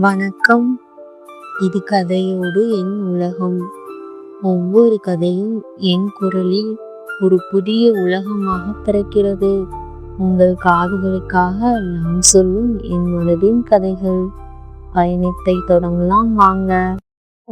வணக்கம். இது கதையோடு என் உலகம். ஒவ்வொரு கதையும் என் குரலில் ஒரு புதிய உலகமாக பிறக்கிறது. உங்கள் காதுகளுக்காக நான் சொல்லும் என் மனதின் கதைகள். பயணத்தை தொடங்கலாம் வாங்க.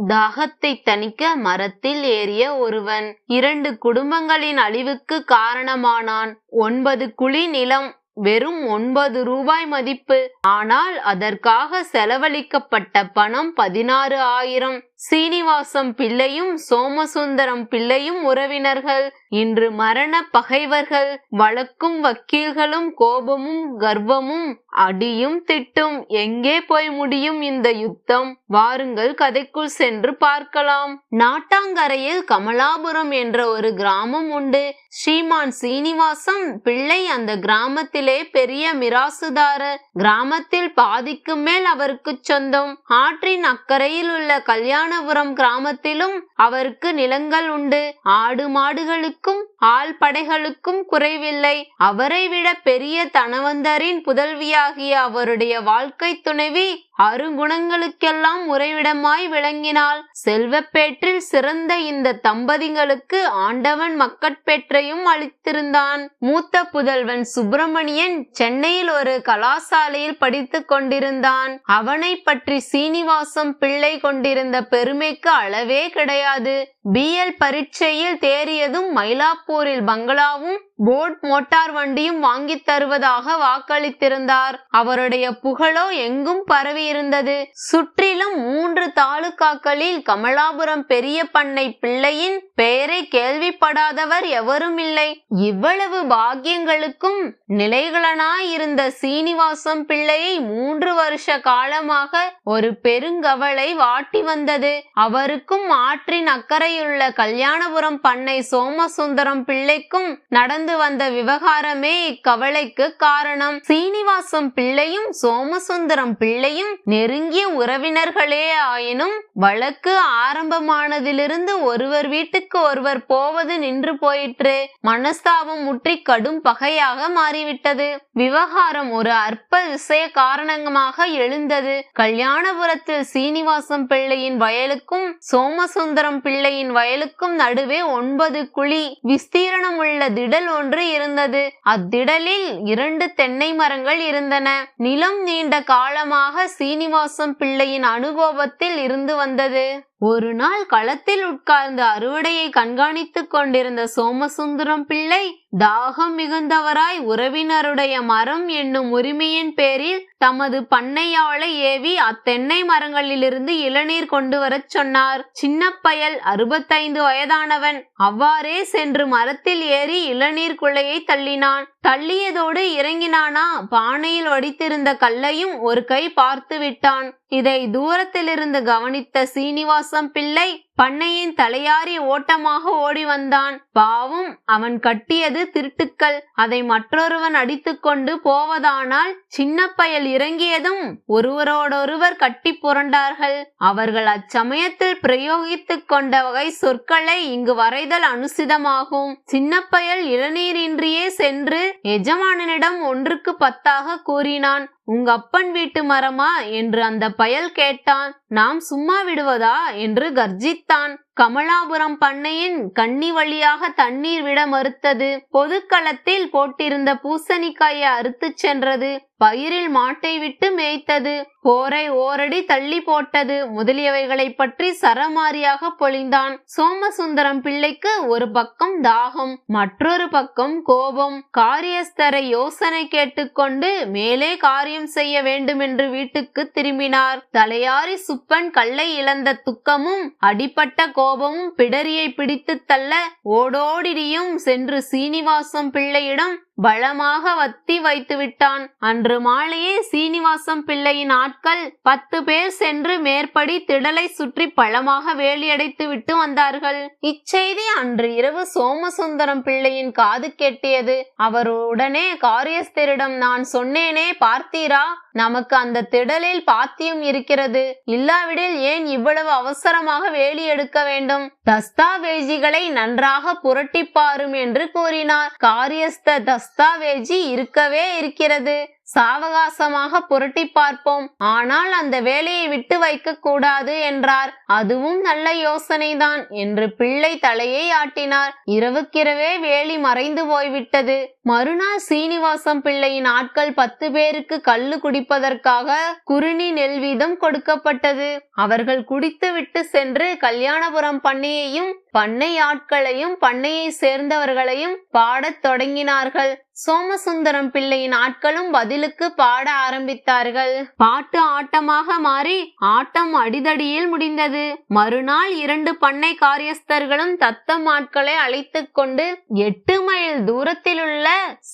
தாகத்தை தணிக்க மரத்தில் ஏறிய ஒருவன் இரண்டு குடும்பங்களின் அழிவுக்கு காரணமானான். ஒன்பது குழி நிலம் வெறும் ஒன்பது ரூபாய் மதிப்பு. ஆனால் அதற்காக செலவழிக்கப்பட்ட பணம் பதினாறு ஆயிரம். சீனிவாசம் பிள்ளையும் சோமசுந்தரம் பிள்ளையும் உறவினர்கள். இன்று மரண பகைவர்கள். வழக்கும் வக்கீல்களும் கோபமும் கர்வமும் அடியும் திட்டும். எங்கே போய் முடியும் இந்த யுத்தம்? வாருங்கள் கதைக்குள் சென்று பார்க்கலாம். நாட்டாங்கரையில் கமலாபுரம் என்ற ஒரு கிராமம் உண்டு. ஸ்ரீமான் சீனிவாசம் பிள்ளை அந்த கிராமத்திலே பெரிய மிராசுதாரர். கிராமத்தில் பாதிக்கு மேல் அவருக்கு சொந்தம். ஆற்றின் அக்கறையில் உள்ள கல்யாணபுரம் கிராமத்திலும் அவருக்கு நிலங்கள் உண்டு. ஆடு மாடுகளுக்கும் ஆள் படைகளுக்கும் குறைவில்லை. அவரை விட பெரிய தனவந்தரின் புதல்வியாகிய அவருடைய வாழ்க்கை துணைவி அருங்குணங்களுக்கெல்லாம் உறைவிடமாய் விளங்கினாள். செல்வப்பேற்றில் சிறந்த இந்த தம்பதிகளுக்கு ஆண்டவன் மக்கட்பேற்றையும் அளித்திருந்தான். மூத்த புதல்வன் சுப்பிரமணியன் சென்னையில் ஒரு கலாசாலையில் படித்துக் கொண்டிருந்தான். அவனை பற்றி சீனிவாசம் பிள்ளை கொண்டிருந்த பெருமைக்கு அளவே கிடையாது. பிஎல் பரீட்சையில் தேறியதும் மயிலாப்பூரில் பங்களாவும் போட் மோட்டார் வண்டியும் வாங்கி தருவதாக வாக்களித்திருந்தார். அவருடைய புகழோ எங்கும் பரவி இருந்தது சுற்றிலும் மூன்று தாலுகாக்களில் கமலாபுரம் பெரிய பண்ணை பிள்ளையின் பெயரை கேள்விப்படாதவர் எவரும் இல்லை இவ்வளவு பாக்கியங்களுக்கும் நிலைகளனாயிருந்த சீனிவாசம் பிள்ளையை மூன்று வருஷ காலமாக ஒரு பெருங்கவலை வாட்டி வந்தது. அவருக்கும் ஆற்றின் அக்கறையுள்ள கல்யாணபுரம் பண்ணை சோமசுந்தரம் பிள்ளைக்கும் நடந்த வந்த விவகாரமே இக்கவலைக்கு காரணம். சீனிவாசம் பிள்ளையும் சோமசுந்தரம் பிள்ளையும் நெருங்கிய உறவினர்களே ஆயினும் வழக்கு ஆரம்பமானதிலிருந்து ஒருவர் வீட்டுக்கு ஒருவர் போவது நின்று போயிற்று. மனஸ்தாபம் முற்றி கடும் பகையாக மாறிவிட்டது. விவகாரம் ஒரு அற்ப விஷய காரணமாக எழுந்தது. கல்யாணபுரத்தில் சீனிவாசம் பிள்ளையின் வயலுக்கும் சோமசுந்தரம் பிள்ளையின் வயலுக்கும் நடுவே ஒன்பது குழி. விஸ்தீரணம் உள்ள திடல் ஒன்று இருந்தது. அத்திடலில் இரண்டு தென்னை மரங்கள் இருந்தன. நிலம் நீண்ட காலமாக சீனிவாசம் பிள்ளையின் அனுபவத்தில் இருந்து வந்தது. ஒரு நாள் களத்தில் உட்கார்ந்து அறுவடையை கண்காணித்துக் கொண்டிருந்த சோமசுந்தரம் பிள்ளை தாகம் மிகுந்தவராய் உறவினருடைய மரம் என்னும் உரிமையின் பேரில் தமது பண்ணையாளை ஏவி அத்தென்னை மரங்களிலிருந்து இளநீர் கொண்டு வரச் சொன்னார். சின்ன பயல் அறுபத்தைந்து வயதானவன் அவ்வாறே சென்று மரத்தில் ஏறி இளநீர் குள்ளையை தள்ளினான். தள்ளியதோடு இறங்கினானா? பானையில் வடித்திருந்த கல்லையும் ஒரு கை பார்த்து விட்டான். இதை தூரத்திலிருந்து கவனித்த சீனிவாசம் பிள்ளை பண்ணையின் தலையாரி ஓட்டமாக ஓடி வந்தான். பாவம் அவன் கட்டியது திருட்டுக்கள். அதை மற்றொருவன் அடித்துக்கொண்டு போவதானால் சின்ன பயல் இறங்கியதும் ஒருவரோடொருவர் கட்டி புரண்டார்கள். அவர்கள் அச்சமயத்தில் பிரயோகித்துக் கொண்ட வகை சொற்களை இங்கு வரைதல் அனுசிதமாகும். சின்ன பயல் இளநீரின்றியே சென்று எஜமானனிடம் ஒன்றுக்கு பத்தாக கூறினான் உங்க அப்பன் வீட்டு மரமா? என்று அந்த பயல் கேட்டான் நாம் சும்மா விடுவதா? என்று கர்ஜித்தான் கமலாபுரம் பண்ணையின் கன்னி வழியாக தண்ணீர் விட மறுத்தது. பொதுக்களத்தில் போட்டிருந்த பூசணிக்காயை அறுத்துச் சென்றது. பயிரில் மாட்டை விட்டு மேய்த்தது போரை ஓரடி தள்ளி போட்டது முதலியவைகளை பற்றி சரமாரியாக பொழிந்தான். சோமசுந்தரம் பிள்ளைக்கு ஒரு பக்கம் தாகம் மற்றொரு பக்கம் கோபம். காரியஸ்தரை யோசனை கேட்டுக்கொண்டு மேலே காரியம் செய்ய வேண்டும் என்று வீட்டுக்கு திரும்பினார். தலையாரி சுப்பன் கல்லை இழந்த துக்கமும் அடிப்பட்ட கோபமும் பிடரியை பிடித்து தள்ள ஓடோடியும் சென்று சீனிவாசம் பிள்ளையிடம் பலமாக வத்தி வைத்து விட்டான். அன்று மாலையே சீனிவாசம் பிள்ளையின் ஆட்கள் பத்து பேர் சென்று மேற்படி திடலை சுற்றி பலமாக வேலியடைத்து விட்டு வந்தார்கள். இச்செய்தி அன்று இரவு சோமசுந்தரம் பிள்ளையின் காது கேட்டியது. அவர் உடனே காரியஸ்தரிடம் நான் சொன்னேனே பார்த்தீரா? நமக்கு அந்த திடலில் பாத்தியம் இருக்கிறது. இல்லாவிடில் ஏன் இவ்வளவு அவசரமாக வேலி எடுக்க வேண்டும்? தஸ்தாவேஜிகளை நன்றாக புரட்டி பாரும் என்று கூறினார். காரியஸ்த தஸ்தாவேஜி இருக்கவே இருக்கிறது. சாவகாசமாக புரட்டி பார்ப்போம். ஆனால் அந்த வேலையை விட்டு வைக்க கூடாது என்றார். அதுவும் நல்ல யோசனைதான் என்று பிள்ளை தலையை ஆட்டினார். இரவுக்கிரவே வேலி மறைந்து போய்விட்டது. மறுநாள் சீனிவாசம் பிள்ளையின் ஆட்கள் பத்து பேருக்கு கள்ளு குடிப்பதற்காக குறுநி நெல் வீதம் கொடுக்கப்பட்டது. அவர்கள் குடித்துவிட்டு சென்று கல்யாணபுரம் பண்ணையையும் பண்ணை ஆட்களையும் பண்ணையை சேர்ந்தவர்களையும் பாடத் தொடங்கினார்கள். சோமசுந்தரம் பிள்ளையின் ஆட்களும் பதிலுக்கு பாட ஆரம்பித்தார்கள். பாட்டு ஆட்டமாக மாறி ஆட்டம் அடிதடியில் முடிந்தது. மறுநாள் இரண்டு பண்ணை காரியஸ்தர்களும் தத்தம் ஆட்களை அழைத்துக் கொண்டு எட்டு மைல் தூரத்திலுள்ள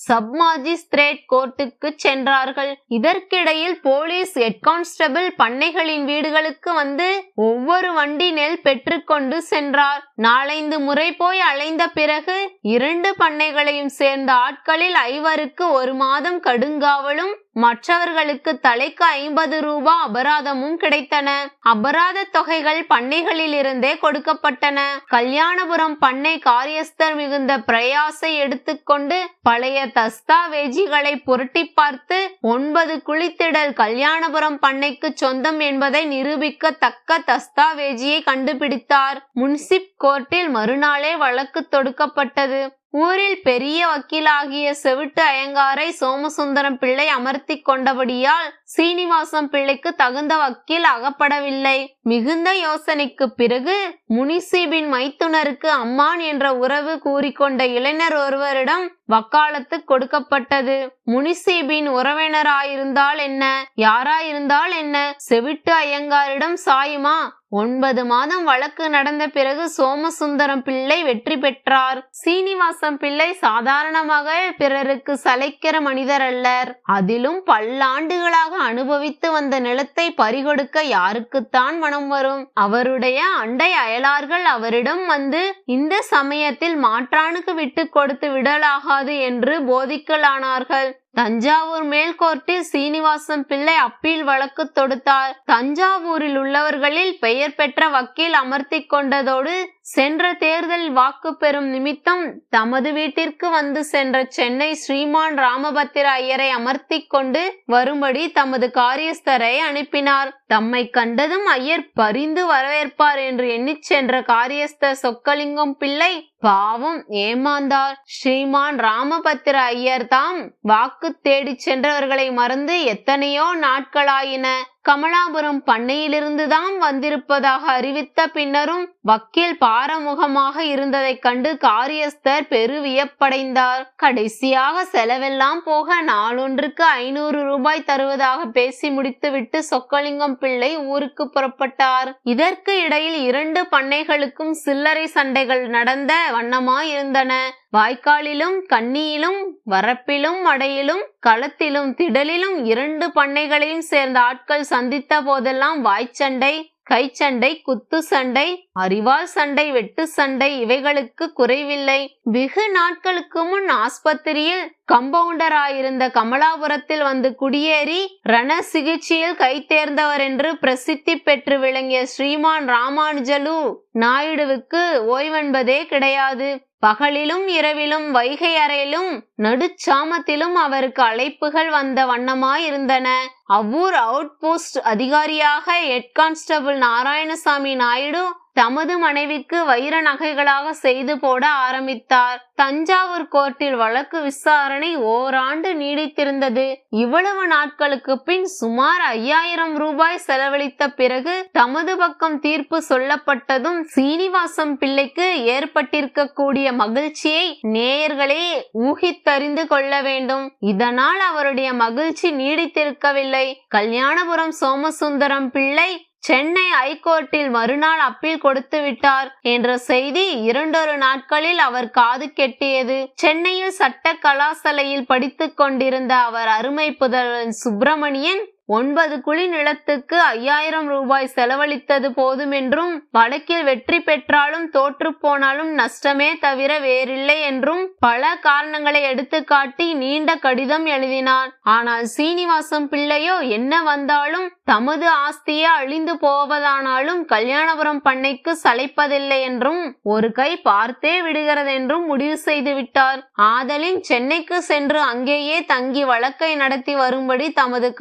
சப் மாஜிஸ்திரேட் கோர்ட்டுக்கு சென்றார்கள். இதற்கிடையில் போலீஸ் ஹெட் கான்ஸ்டபிள் பண்ணைகளின் வீடுகளுக்கு வந்து ஒவ்வொரு வண்டி நெல் பெற்றுக்கொண்டு சென்றார். நாலைந்து முறை போய் அலைந்த பிறகு இரண்டு பண்ணைகளையும் சேர்ந்த ஆட்களில் ஐவருக்கு ஒரு மாதம் கடுங்காவலும் மற்றவர்களுக்கு தலைக்கு ஐம்பது ரூபாய் அபராதமும் கிடைத்தன. அபராத தொகைகள் பண்ணைகளில் இருந்தே கொடுக்கப்பட்டன. கல்யாணபுரம் பண்ணை காரியஸ்தர் மிகுந்த பிரயாசை எடுத்துக்கொண்டு பழைய தஸ்தாவேஜிகளை புரட்டி பார்த்து ஒன்பது குளித்திடல் கல்யாணபுரம் பண்ணைக்கு சொந்தம் என்பதை நிரூபிக்க தக்க தஸ்தாவேஜியை கண்டுபிடித்தார். முன்சிப் கோர்ட்டில் மறுநாளே வழக்கு தொடுக்கப்பட்டது. ஊரில் பெரிய வக்கீலாகிய செவிட்டு அயங்காரை சோமசுந்தரம் பிள்ளை அமர்த்தி கொண்டபடியால் சீனிவாசம் பிள்ளைக்கு தகுந்த வக்கீல் அகப்படவில்லை. மிகுந்த யோசனைக்கு பிறகு முனிசீபின் மைத்துனருக்கு அம்மான் என்ற உறவு கூறிக்கொண்ட இளைஞர் ஒருவரிடம் வக்காலத்து கொடுக்கப்பட்டது. முனிசீபின் உறவினராயிருந்தால் என்ன? யாராயிருந்தால் என்ன? செவிட்டு ஐயங்காரிடம் சாயுமா? ஒன்பது மாதம் வழக்கு நடந்த பிறகு சோமசுந்தரம் பிள்ளை வெற்றி பெற்றார். சீனிவாசம் பிள்ளை சாதாரணமாக பிறருக்கு சளைக்கிற மனிதர் அல்லர். அதிலும் பல்லாண்டுகளாக அனுபவித்து வந்த நிலத்தை பறிகொடுக்க யாருக்குத்தான் மனம் வரும்? அவருடைய அண்டை அயலார்கள் அவரிடம் வந்து இந்த சமயத்தில் மாற்றானுக்கு விட்டு கொடுத்து விடலாகாது என்று போதிக்கலானார்கள். தஞ்சாவூர் மேல்கோர்ட்டில் சீனிவாசம் பிள்ளை அப்பீல் வழக்கு தொடுத்தார். தஞ்சாவூரில் உள்ளவர்களில் பெயர் பெற்ற வக்கீல் அமர்த்தி கொண்டதோடு சென்ற தேர்தலில் வாக்கு பெறும் நிமித்தம் தமது வீட்டிற்கு வந்து சென்ற சென்னை ஸ்ரீமான் ராமபத்திர ஐயரை அமர்த்தி கொண்டு வரும்படி தமது காரியஸ்தரை அனுப்பினார். தம்மை கண்டதும் ஐயர் பரிந்து வரவேற்பார் என்று எண்ணிச் சென்ற காரியஸ்தர் சொக்கலிங்கம் பிள்ளை பாவம் ஏமாந்தார். ஸ்ரீமான் ராமபத்திர ஐயர் தாம் வாக்கு தேடிச் சென்றவர்களை மறந்து எத்தனையோ நாட்களாயின. கமலாபுரம் பண்ணையிலிருந்துதான் வந்திருப்பதாக அறிவித்த பின்னரும் வக்கீல் பாரமுகமாக இருந்ததைக் கண்டு காரியஸ்தர் பெருவியப்படைந்தார் கடைசியாக செலவெல்லாம் போக நாளொன்றுக்கு ஐநூறு ரூபாய் தருவதாக பேசி முடித்துவிட்டு சொக்கலிங்கம் பிள்ளை ஊருக்கு புறப்பட்டார். இதற்கு இடையில் இரண்டு பண்ணைகளுக்கும் சில்லறை சண்டைகள் நடந்த வண்ணமாயிருந்தன. வாய்க்காலிலும் கண்ணியிலும் வரப்பிலும் மடையிலும் களத்திலும் திடலிலும் இரண்டு பண்ணைகளையும் சேர்ந்த ஆட்கள் சந்தித்த போதெல்லாம் வாய்ச்சண்டை கைச்சண்டை குத்து சண்டை அறிவால் சண்டை வெட்டு சண்டை இவைகளுக்கு குறைவில்லை. வெகு நாட்களுக்கு முன் ஆஸ்பத்திரியில் கம்பவுண்டராயிருந்த கமலாபுரத்தில் வந்து குடியேறி ரண சிகிச்சையில் கை தேர்ந்தவர் என்று பிரசித்தி பெற்று விளங்கிய ஸ்ரீமான் ராமானுஜலு நாயுடுவுக்கு ஓய்வென்பதே கிடையாது. பகலிலும் இரவிலும் வைகை அறையிலும் நடுச்சாமத்திலும் அவருக்கு அழைப்புகள் வந்த வண்ணமாயிருந்தன. அவ்வூர் அவுட் போஸ்ட் அதிகாரியாக ஹெட் கான்ஸ்டபிள் நாராயணசாமி நாயுடு தமது மனைவிக்கு வைர நகைகளாக செய்து போட ஆரம்பித்தார். தஞ்சாவூர் கோர்ட்டில் வழக்கு விசாரணை ஓராண்டு நீடித்திருந்தது. இவ்வளவு நாட்களுக்கு பின் சுமார் ஐயாயிரம் ரூபாய் செலவழித்த பிறகு தமது பக்கம் தீர்ப்பு சொல்லப்பட்டதும் சீனிவாசம் பிள்ளைக்கு ஏற்பட்டிருக்கக்கூடிய மகிழ்ச்சியை நேயர்களே ஊகித்தறிந்து கொள்ள வேண்டும். இதனால் அவருடைய மகிழ்ச்சி நீடித்திருக்கவில்லை. கல்யாணபுரம் சோமசுந்தரம் பிள்ளை சென்னை ஐகோர்ட்டில் மறுநாள் அப்பீல் கொடுத்து விட்டார் என்ற செய்தி இரண்டொரு நாட்களில் அவர் காது கெட்டியது. சென்னையில் சட்ட கலாசலையில் படித்துக் கொண்டிருந்த அவர் அருமை புதல்வன் சுப்பிரமணியன் ஒன்பது குழி நிலத்துக்கு ஐயாயிரம் ரூபாய் செலவழித்தது போதும் என்றும் வழக்கில் வெற்றி பெற்றாலும் தோற்று போனாலும் நஷ்டமே தவிர வேறில்லை என்றும் பல காரணங்களை எடுத்துக்காட்டி நீண்ட கடிதம் எழுதினார் ஆனால் சீனிவாசம் பிள்ளையோ என்ன வந்தாலும் தமது ஆஸ்தியே அழிந்து போவதானாலும் கல்யாணபுரம் பண்ணைக்கு சளைப்பதில்லை என்றும் ஒரு கை பார்த்தே விடுகிறது என்றும் முடிவு செய்து விட்டார். ஆதலின் சென்னைக்கு சென்று அங்கேயே தங்கி வழக்கை நடத்தி வரும்படி தமது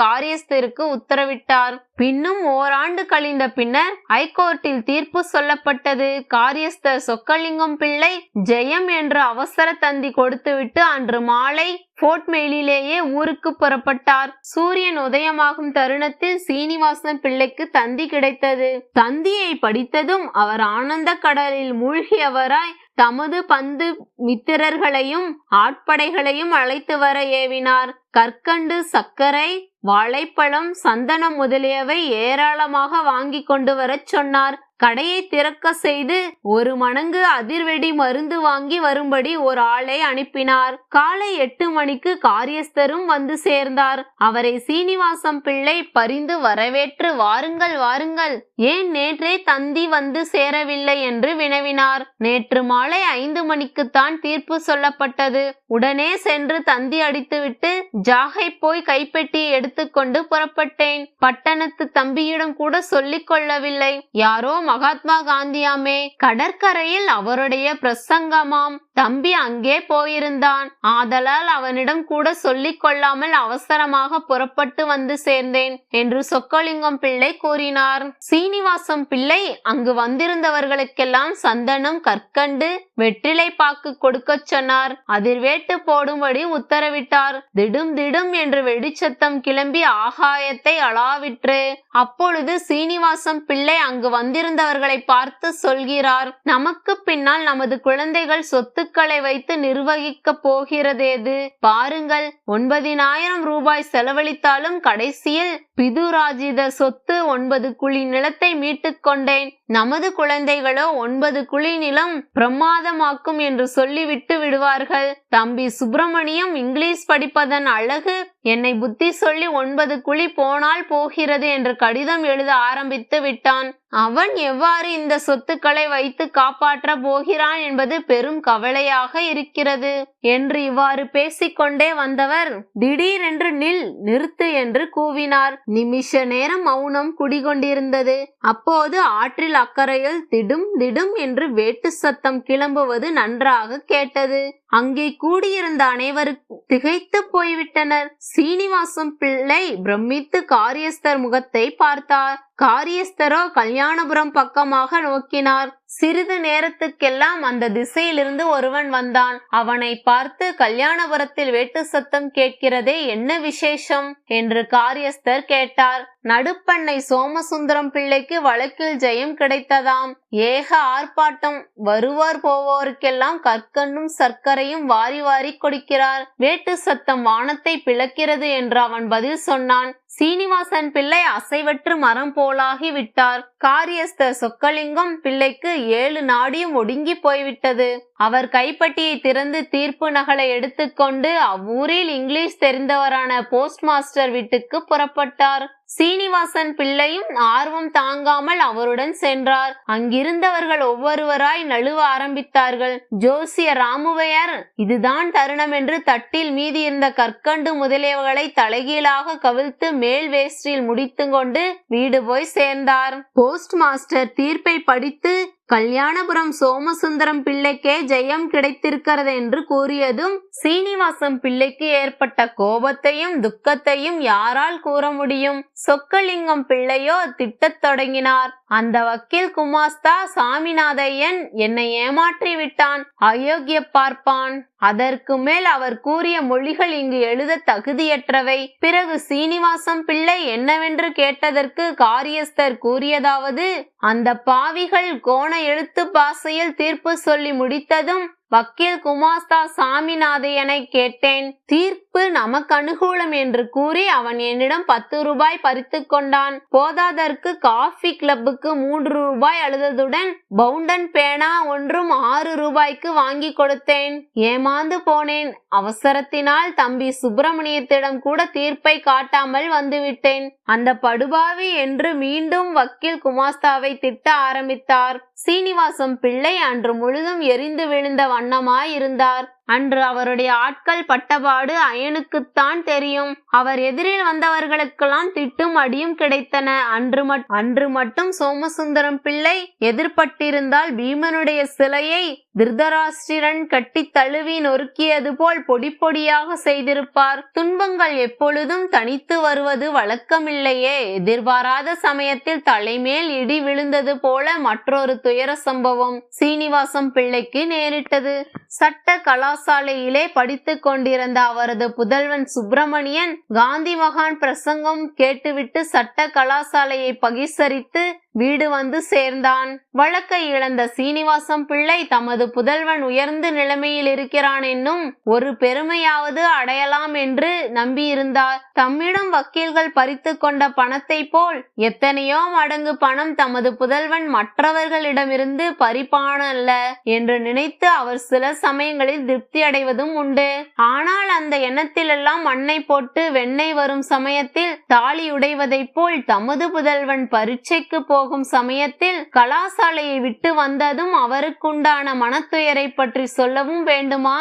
அரசிற்கு உத்தரவிட்டார். பின்னும் ஓராண்டு கழிந்த பின்னர் ஐகோர்ட்டில் தீர்ப்பு சொல்லப்பட்டது. காரியஸ்தர் சொக்கலிங்கம் பிள்ளை ஜெயம் என்ற அவசர தந்தி கொடுத்துவிட்டு அன்று மாலை போர்ட் மெயிலிலேயே ஊருக்கு புறப்பட்டார். சூரியன் உதயமாகும் தருணத்தில் சீனிவாசன் பிள்ளைக்கு தந்தி கிடைத்தது. தந்தியை படித்ததும் அவர் ஆனந்த கடலில் மூழ்கியவராய் தமது பந்து மித்திரர்களையும் ஆட்படைகளையும் அழைத்து வர ஏவினார். கற்கண்டு சர்க்கரை வாழைப்பழம் சந்தனம் முதலியவை ஏராளமாக வாங்கி கொண்டு வரச் சொன்னார். கடையை திறக்க செய்து ஒரு மணங்கு அதிர்வெடி மருந்து வாங்கி வரும்படி ஒரு ஆளை அனுப்பினார். காலை எட்டு மணிக்கு காரியஸ்தரும் வந்து சேர்ந்தார். அவரை சீனிவாசம் பிள்ளை பரிந்து வரவேற்று வாருங்கள் வாருங்கள் ஏன் நேற்றே தந்தி வந்து சேரவில்லை? என்று வினவினார். நேற்று மாலை ஐந்து மணிக்குத்தான் தீர்ப்பு சொல்லப்பட்டது. உடனே சென்று தந்தி அடித்துவிட்டு ஜாகை போய் கைப்பெட்டியை எடுத்துக்கொண்டு புறப்பட்டேன். பட்டணத்து தம்பியிடம் கூட சொல்லிக் கொள்ளவில்லை. யாரோ மகாத்மா காந்தியாமே கடற்கரையில் அவருடைய பிரசங்கமாம். தம்பி அங்கே போயிருந்தான். ஆதலால் அவனிடம் கூட சொல்லிக் கொள்ளாமல் அவசரமாக புறப்பட்டு வந்து சேர்ந்தேன் என்று சொக்கலிங்கம் பிள்ளை கூறினார். சீனிவாசம் பிள்ளை அங்கு வந்திருந்தவர்களுக்கெல்லாம் சந்தனம் கற்கண்டு வெற்றிலை பாக்கு கொடுக்கச் சொன்னார். அதிர்வேட்டு போடும்படி உத்தரவிட்டார். திடும் திடும் என்று வெடிச்சத்தம் கிளம்பி ஆகாயத்தை அளாவிற்று. அப்பொழுது சீனிவாசம் பிள்ளை அங்கு வந்திருந்தவர்களை பார்த்து சொல்கிறார் நமக்கு பின்னால் நமது குழந்தைகள் சொத்து சொத்துக்களை வைத்து நிர்வகிக்க போகிறதேது? பாருங்கள் ஒன்பதினாயிரம் ரூபாய் செலவழித்தாலும் கடைசியில் பிதுராஜித சொத்து ஒன்பது குழி நிலத்தை மீட்டுக் கொண்டேன். நமது குழந்தைகளோ ஒன்பது குழி நிலம் பிரமாதமாக்கும் என்று சொல்லிவிட்டு விடுவார்கள். தம்பி சுப்பிரமணியம் இங்கிலீஷ் படிப்பதன் அழகு என்னை புத்தி சொல்லி ஒன்பது குழி போனால் போகிறது என்று கடிதம் எழுத ஆரம்பித்து விட்டான். அவன் எவ்வாறு இந்த சொத்துக்களை வைத்து காப்பாற்ற போகிறான் என்பது பெரும் கவலையாக இருக்கிறது. என்று இவ்வாறு பேசிக்கொண்டே வந்தவர் திடீரென்று நில் நிறுத்து என்று கூவினார். நிமிஷ நேரம் மௌனம் குடிகொண்டிருந்தது. அப்போது ஆற்றில் அக்கறையில் திடும் திடும் என்று வேட்டு சத்தம் கிளம்புவது நன்றாக கேட்டது. அங்கே கூடியிருந்த அனைவரும் திகைத்து போய்விட்டனர். சீனிவாசம் பிள்ளை பிரமித்து காரியஸ்தர் முகத்தை பார்த்தார். காரியஸ்தரோ கல்யாணபுரம் பக்கமாக நோக்கினார். சிறிது நேரத்துக்கெல்லாம் அந்த திசையிலிருந்து ஒருவன் வந்தான். அவனை பார்த்து கல்யாணபுரத்தில் வேட்டு சத்தம் கேட்கிறதே என்ன விசேஷம்? என்று காரியஸ்தர் கேட்டார். நடுப்பண்ணை சோமசுந்தரம் பிள்ளைக்கு வழக்கில் ஜெயம் கிடைத்ததாம். ஏக ஆர்ப்பாட்டம். வருவார் போவோருக்கெல்லாம் கற்கண்ணும் சர்க்கரையும் வாரி வாரி கொடுக்கிறார். வேட்டு சத்தம் வானத்தை பிளக்கிறது என்று அவன் பதில் சொன்னான். சீனிவாசன் பிள்ளை அசைவற்று மரம் போல போலாகிவிட்டார் காரியஸ்தர் சொக்கலிங்கம் பிள்ளைக்கு ஏழு நாடியும் ஒடுங்கி போய்விட்டது. அவர் கைப்பட்டியை திறந்து தீர்ப்பு நகலை எடுத்துக்கொண்டு அவ்வூரில் இங்கிலீஷ் தெரிந்தவரான போஸ்ட் மாஸ்டர் வீட்டுக்கு புறப்பட்டார். சீனிவாசன் பிள்ளையும் ஆர்வம் தாங்காமல் அவருடன் சென்றார். அங்கிருந்தவர்கள் ஒவ்வொருவராய் நழுவ ஆரம்பித்தார்கள். ஜோசிய ராமுவையர் இதுதான் தருணம் என்று தட்டில் மீதி இருந்த கற்கண்டு முதலியவர்களை தலைகீழாக கவிழ்த்து மேல் வேஸ்டில் முடித்து கொண்டு வீடு போய் சேர்ந்தார். போஸ்ட் மாஸ்டர் தீர்ப்பை படித்து கல்யாணபுரம் சோமசுந்தரம் பிள்ளைக்கே ஜெயம் கிடைத்திருக்கிறது என்று கூறியதும் சீனிவாசம் பிள்ளைக்கு ஏற்பட்ட கோபத்தையும் துக்கத்தையும் யாரால் கூற முடியும்? சொக்கலிங்கம் பிள்ளையோ திட்டத் தொடங்கினார். அந்த வக்கீல் குமாஸ்தா சாமிநாதையன் என்னை ஏமாற்றி விட்டான் அயோக்கிய பார்ப்பான். அதற்கு மேல் அவர் கூறிய மொழிகள் இங்கு எழுத தகுதியற்றவை. பிறகு சீனிவாசம் பிள்ளை என்னவென்று கேட்டதற்கு காரியஸ்தர் கூறியதாவது அந்த பாவிகள் கோண எழுத்து பாசையில் தீர்ப்பு சொல்லி முடித்ததும் வக்கீல் குமாஸ்தா சாமிநாதையனை கேட்டேன். தீர்ப்பு நமக்கு அனுகூலம் என்று கூறி அவன் என்னிடம் பத்து ரூபாய் பறித்து கொண்டான். போதாதற்கு காஃபி கிளப்புக்கு மூன்று ரூபாய் அழுததுடன் பவுண்டன் பேனா ஒன்றும் ஆறு ரூபாய்க்கு வாங்கி கொடுத்தேன். ஏமாந்து போனேன். அவசரத்தினால் தம்பி சுப்பிரமணியத்திடம் கூட தீர்ப்பை காட்டாமல் வந்துவிட்டேன். அந்த படுபாவி என்று மீண்டும் வக்கீல் குமாஸ்தாவை திட்ட ஆரம்பித்தார். சீனிவாசம் பிள்ளை அன்று முழுதும் எரிந்து விழுந்த வண்ணமாய் இருந்தார் அன்று அவருடைய ஆட்கள் பட்டபாடு அயனுக்குத்தான் தெரியும். அவர் எதிரில் வந்தவர்களுக்கெல்லாம் திட்டும் அடியும் கிடைத்தன. அன்று மட்- அன்று மட்டும் சோமசுந்தரம் பிள்ளை எதிர்பட்டிருந்தால் பீமனுடைய சிலையை திருதராஷ்டிரன் கட்டி தழுவி நொறுக்கியது போல் பொடி பொடியாக செய்திருப்பார். துன்பங்கள் எப்பொழுதும் தனித்து வருவது வழக்கமில்லையே. எதிர்பாராத சமயத்தில் தலைமேல் இடி விழுந்தது போல மற்றொரு துயர சம்பவம் சீனிவாசம் பிள்ளைக்கு நேரிட்டது. சட்ட பாடசாலையிலே படித்துக் கொண்டிருந்த அவரது புதல்வன் சுப்பிரமணியன் காந்தி மகான் பிரசங்கம் கேட்டுவிட்டு சட்ட கலாசாலையை பகிசரித்து வீடு வந்து சேர்ந்தான். வழக்கை இழந்த சீனிவாசம் பிள்ளை தமது புதல்வன் உயர்ந்த நிலைமையில் இருக்கிறான் என்னும் ஒரு பெருமையாவது அடையலாம் என்று நம்பியிருந்தார். தம்மிடம் வக்கீல்கள் பறித்து கொண்ட பணத்தை போல் எத்தனையோ மடங்கு பணம் தமது புதல்வன் மற்றவர்களிடமிருந்து பறிப்பானல்ல என்று நினைத்து அவர் சில சமயங்களில் திருப்தி அடைவதும் உண்டு. ஆனால் அந்த எண்ணத்திலெல்லாம் மண்ணை போட்டு வெண்ணெய் வரும் சமயத்தில் தாலி உடைவதைப் போல் தமது புதல்வன் பரீட்சைக்கு போ போகும் சமயத்தில் கலாசாலையை விட்டு வந்ததும் அவருக்குண்டான மனத்துயரை பற்றி சொல்லவும் வேண்டுமா?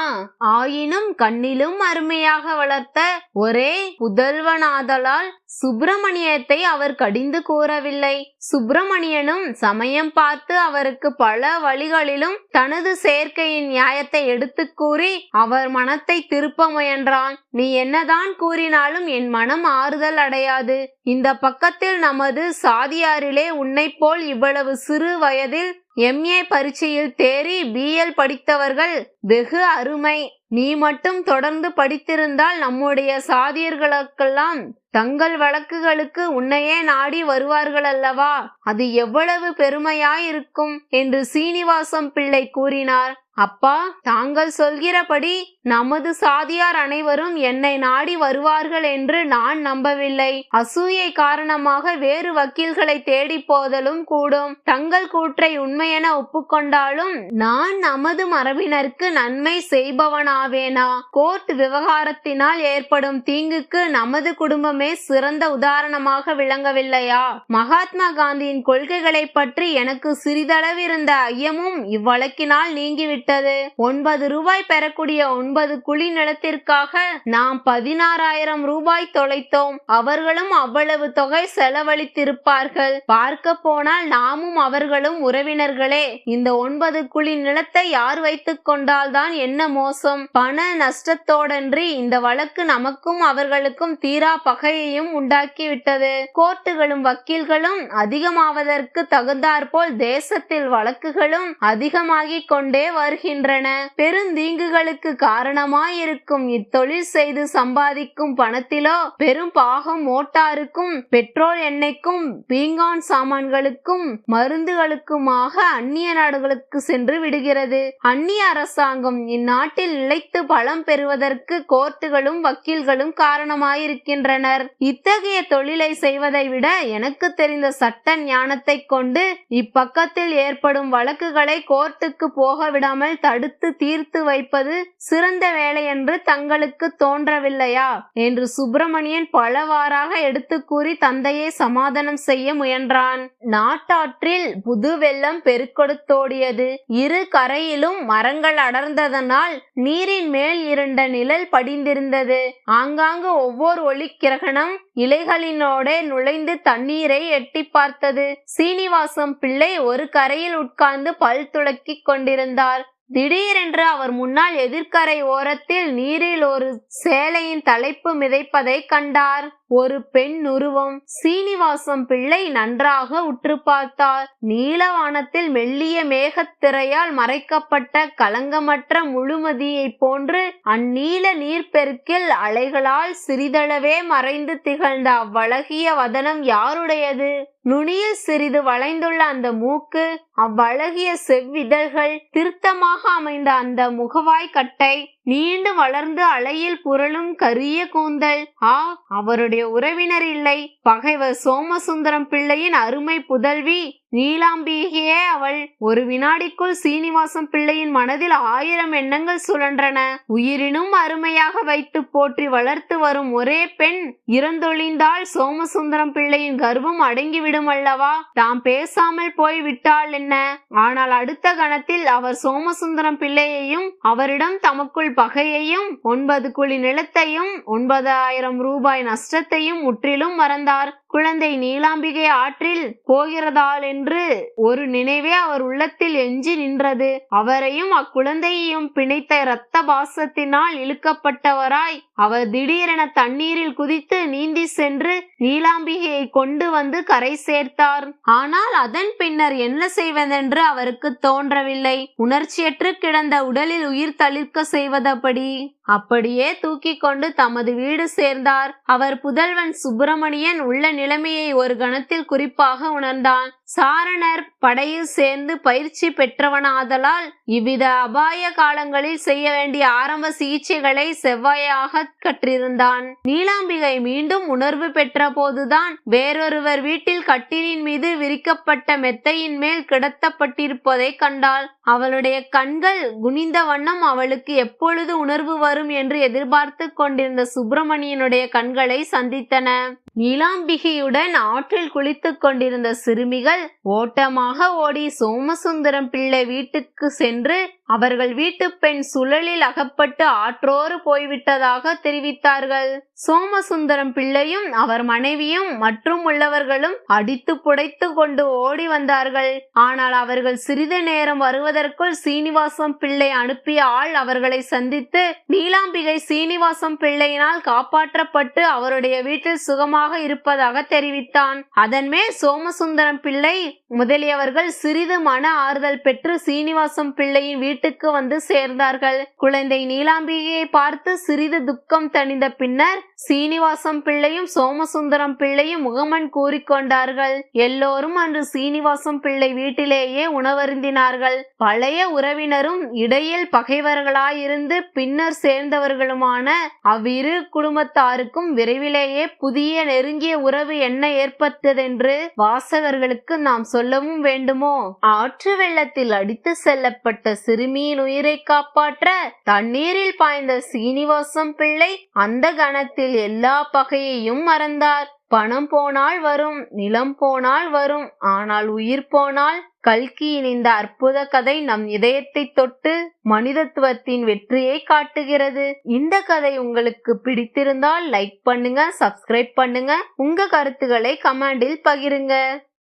ஆயினும் கண்ணிலும் அருமையாக வளர்த்த ஒரே புதல்வனாதலால் சுப்பிரமணியத்தை அவர் கடிந்து கூறவில்லை. சுப்பிரமணியனும் சமயம் பார்த்து அவருக்கு பல வழிகளிலும் தனது சேர்க்கையின் நியாயத்தை எடுத்து கூறி அவர் மனத்தை திருப்ப முயன்றான். நீ என்னதான் கூறினாலும் என் மனம் ஆறுதல் அடையாது. இந்த பக்கத்தில் நமது சாதியாரிலே உன் உன்னை போல் இவ்வளவு சிறு வயதில் எம்ஏ பரீட்சையில் தேறி பிஎல் படித்தவர்கள் வெகு அருமை. நீ மட்டும் தொடர்ந்து படித்திருந்தால் நம்முடைய சாதியர்களுக்கெல்லாம் தங்கள் வழக்குகளுக்கு உன்னையே நாடி வருவார்கள் அல்லவா அது எவ்வளவு பெருமையாயிருக்கும் என்று சீனிவாசம் பிள்ளை கூறினார். அப்பா தாங்கள் சொல்கிறபடி நமது சாதியார் அனைவரும் என்னை நாடி வருவார்கள் என்று நான் நம்பவில்லை. அசூயை காரணமாக வேறு வக்கீல்களை தேடி போதலும் கூடும். தங்கள் கூற்றை உண்மையென ஒப்புக்கொண்டாலும் நான் நமது மரபினருக்கு நன்மை செய்பவனாவேனா? கோர்ட் விவகாரத்தினால் ஏற்படும் தீங்குக்கு நமது குடும்பமே சிறந்த உதாரணமாக விளங்கவில்லையா? மகாத்மா காந்தியின் கொள்கைகளை பற்றி எனக்கு சிறிதளவிருந்த ஐயமும் இவ்வழக்கினால் நீங்கிவிட்டது. விட்டது ஒன்பது ரூபாய் பெறக்கூடிய ஒன்பது குழி நிலத்திற்காக நாம் பதினாறாயிரம் ரூபாய் தொலைத்தோம். அவர்களும் அவ்வளவு தொகை செலவழித்திருப்பார்கள். பார்க்க போனால் நாமும் அவர்களும் உறவினர்களே. இந்த ஒன்பது குழி நிலத்தை யார் வைத்துக் கொண்டால்தான் என்ன மோசம்? பண நஷ்டத்தோடன்றி இந்த வழக்கு நமக்கும் அவர்களுக்கும் தீரா பகையையும் உண்டாக்கிவிட்டது. கோர்ட்டுகளும் வக்கீல்களும் அதிகமாவதற்கு தகுந்தாற்போல் தேசத்தில் வழக்குகளும் அதிகமாகிக் கொண்டே வரும் வருகின்றன. பெருந்தீங்குகளுக்கு காரணமாயிருக்கும் இத்தொழில் செய்து சம்பாதிக்கும் பணத்திலோ பெரும் பாகம் மோட்டாருக்கும் பெட்ரோல் எண்ணெய்க்கும் பீங்கான் சாமான்களுக்கும் மருந்துகளுக்குமாக அந்நிய நாடுகளுக்கு சென்று விடுகிறது. அந்நிய அரசாங்கம் இந்நாட்டில் நிலைத்து பலம் பெறுவதற்கு கோர்ட்டுகளும் வக்கீல்களும் காரணமாயிருக்கின்றனர். இத்தகைய தொழிலை செய்வதை விட எனக்கு தெரிந்த சட்ட ஞானத்தை கொண்டு இப்பக்கத்தில் ஏற்படும் வழக்குகளை கோர்ட்டுக்கு போக விடாமல் தடுத்து தீர்த்து வைப்பது சிறந்த வேலை என்று தங்களுக்கு தோன்றவில்லையா? என்று சுப்பிரமணியன் பலவாறாக எடுத்து கூறி தந்தையை சமாதானம் செய்ய முயன்றான். நாட்டாற்றில் புது வெள்ளம் பெருக்கொடுத்தோடியது. இரு கரையிலும் மரங்கள் அடர்ந்ததனால் நீரின் மேல் இருண்ட நிழல் படிந்திருந்தது. ஆங்காங்கு ஒவ்வொரு ஒளி கிரகணம் இலைகளினோடே நுழைந்து தண்ணீரை எட்டி பார்த்தது. சீனிவாசம் பிள்ளை ஒரு கரையில் உட்கார்ந்து பல் துளக்கிக் கொண்டிருந்தார். திடீரென்று அவர் முன்னால் எதிர்க்கரை ஓரத்தில் நீரில் ஒரு சேலையின் தலைப்பு மிதைப்பதை கண்டார். ஒரு பெண் உருவம் சீனிவாசம் பிள்ளை நன்றாக உற்று பார்த்தார் நீலவானத்தில் மெல்லிய மேகத்திரையால் மறைக்கப்பட்ட கலங்கமற்ற முழுமதியைப் போன்று அந்நீல நீர்ப்பெருக்கில் அலைகளால் சிறிதளவே மறைந்து திகழ்ந்த அவ்வழகிய வதனம் யாருடையது? நுனியில் சிறிது வளைந்துள்ள அந்த மூக்கு அவ்வழகிய செவ்விதழ்கள் திருத்தமாக அமைந்த அந்த முகவாய் கட்டை நீண்டு வளர்ந்து அலையில் புரளும் கரிய கூந்தல். ஆ அவருடைய உறவினர் இல்லை. பகைவர் சோமசுந்தரம் பிள்ளையின் அருமை புதல்வி. நீலாம்பிகையே அவள் ஒரு வினாடிக்குள் சீனிவாசம் பிள்ளையின் மனதில் ஆயிரம் எண்ணங்கள் சுழன்றன. உயிரினும் அருமையாக வைத்து போற்றி வளர்த்து வரும் ஒரே பெண் இறந்தொழிந்தால் சோமசுந்தரம் பிள்ளையின் கர்வம் அடங்கிவிடும் அல்லவா? தாம் பேசாமல் போய் விட்டால் என்ன? ஆனால் அடுத்த கணத்தில் அவர் சோமசுந்தரம் பிள்ளையையும் அவரிடம் தமக்குள் பகையையும் ஒன்பது குழி நிலத்தையும் ஒன்பதாயிரம் ரூபாய் நஷ்டத்தையும் முற்றிலும் மறந்தார். குழந்தை நீலாம்பிகை ஆற்றில் போகிறதால் என்று ஒரு நினைவே அவர் உள்ளத்தில் எஞ்சி நின்றது. அவரையும் அக்குழந்தையையும் பிணைத்த இரத்த பாசத்தினால் இழுக்கப்பட்டவராய் அவர் திடீரென தண்ணீரில் குதித்து நீந்தி சென்று நீலாம்பிகையை கொண்டு வந்து கரை சேர்த்தார். ஆனால் அதன் பின்னர் என்ன செய்வதென்று அவருக்கு தோன்றவில்லை. உணர்ச்சியற்று கிடந்த உடலில் உயிர் தளிர்க்க செய்வதப்படி அப்படியே தூக்கி கொண்டு தமது வீடு சேர்ந்தார். அவர் புதல்வன் சுப்பிரமணியன் உள்ள நிலைமையை ஒரு கணத்தில் குறிப்பாக உணர்ந்தான். சாரணர் படையில் சேர்ந்து பயிற்சி பெற்றவனாதலால் இவ்வித அபாய காலங்களில் செய்ய வேண்டிய ஆரம்ப சிகிச்சைகளை செவ்வாயாக கற்றிருந்தான். நீலாம்பிகை மீண்டும் உணர்வு பெற்ற போதுதான் வேறொருவர் வீட்டில் கட்டிலின் மீது விரிக்கப்பட்ட மெத்தையின் மேல் கிடத்தப்பட்டிருப்பதை கண்டாள். அவளுடைய கண்கள் குனிந்த வண்ணம் அவளுக்கு எப்பொழுது உணர்வு வரும் என்று எதிர்பார்த்து கொண்டிருந்த சுப்பிரமணியனுடைய கண்களை சந்தித்தன. நீலாம்பிகையுடன் ஆற்றில் குளித்துக் கொண்டிருந்த சிறுமிகள் ஓட்டமாக ஓடி சோமசுந்தரம் பிள்ளை வீட்டுக்கு சென்று அவர்கள் வீட்டு பெண் சுழலில் அகப்பட்டு ஆற்றோறு போய்விட்டதாக தெரிவித்தார்கள். சோமசுந்தரம் பிள்ளையும் அவர் மனைவியும் மற்றும் உள்ளவர்களும் அடித்து புடைத்து கொண்டு ஓடி வந்தார்கள். ஆனால் அவர்கள் சிறிது நேரம் வருவதற்குள் சீனிவாசம் பிள்ளை அனுப்பிய ஆள் அவர்களை சந்தித்து நீலாம்பிகை சீனிவாசம் பிள்ளையினால் காப்பாற்றப்பட்டு அவருடைய வீட்டில் சுகமாக இருப்பதாக தெரிவித்தான். அதன்மேல் சோமசுந்தரம் பிள்ளை முதலியவர்கள் சிறிது மன ஆறுதல் பெற்று சீனிவாசம் பிள்ளையின் வீட்டுக்கு வந்து சேர்ந்தார்கள். குழந்தை நீலாம்பிகையை பார்த்து சிறிது துக்கம் தணிந்த பின்னர் சீனிவாசம் பிள்ளையும் சோமசுந்தரம் பிள்ளையும் முகமன் கூறிக்கொண்டார்கள் எல்லோரும் அன்று சீனிவாசம் பிள்ளை வீட்டிலேயே உணவருந்தினார்கள். பழைய உறவினரும் இடையில் பகைவர்களாயிருந்து பின்னர் சேர்ந்தவர்களுமான அவ்விரு குடும்பத்தாருக்கும் விரைவிலேயே புதிய நெருங்கிய உறவு என்ன ஏற்பட்டதென்று வாசகர்களுக்கு நாம் சொல்லவும் வேண்டுமோ? ஆற்று வெள்ளத்தில் அடித்து செல்லப்பட்ட சிறுமி சிறுமியின் உயிரை காப்பாற்ற தண்ணீரில் பாய்ந்த சீனிவாசம் பிள்ளை அந்த கணத்தில் எல்லா பகையையும் மறந்தார். பணம் போனால் வரும் நிலம் போனால் வரும் ஆனால் உயிர் போனால் கல்கியின் இந்த அற்புத கதை நம் இதயத்தை தொட்டு மனிதத்துவத்தின் வெற்றியை காட்டுகிறது. இந்த கதை உங்களுக்கு பிடித்திருந்தால் லைக் பண்ணுங்க சப்ஸ்கிரைப் பண்ணுங்க. உங்க கருத்துக்களை கமெண்டில் பகிருங்க.